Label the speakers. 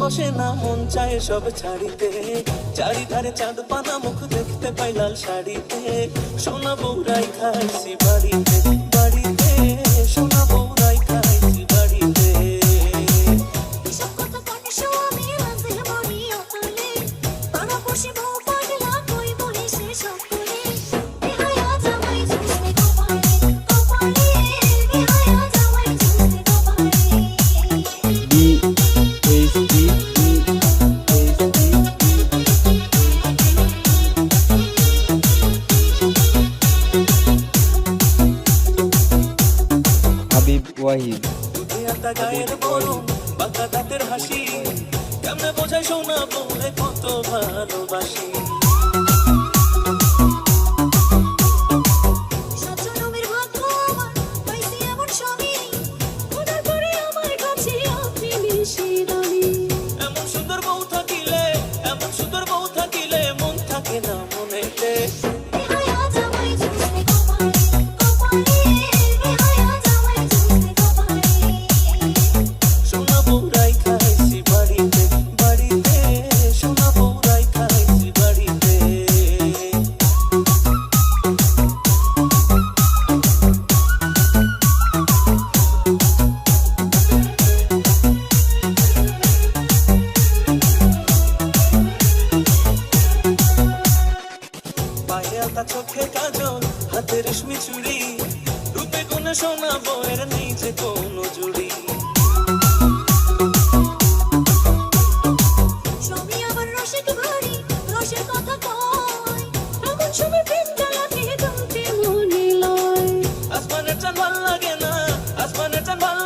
Speaker 1: বসে না, মন চায় সব ছাড়িতে। চারিধারে চাঁদ পানা মুখ দেখতে পাই লাল শাড়িতে। সোনা বৌরাই খাইছি বাড়িতে।
Speaker 2: হাবিব ওয়াহিদ।
Speaker 1: হাসি। কেমনে বোঝাই ভালোবাসি।
Speaker 3: এমন
Speaker 1: সুন্দর থাকিলে এমন সুন্দর থাকিলে থাকে না চোখে কাজল হাতে রেশমি চুড়ি। রূপে কোনো সোনা বয়ের নিচে কোনো জুড়ি। আসমানের চান ভালো লাগে না আসমানের চান ভালো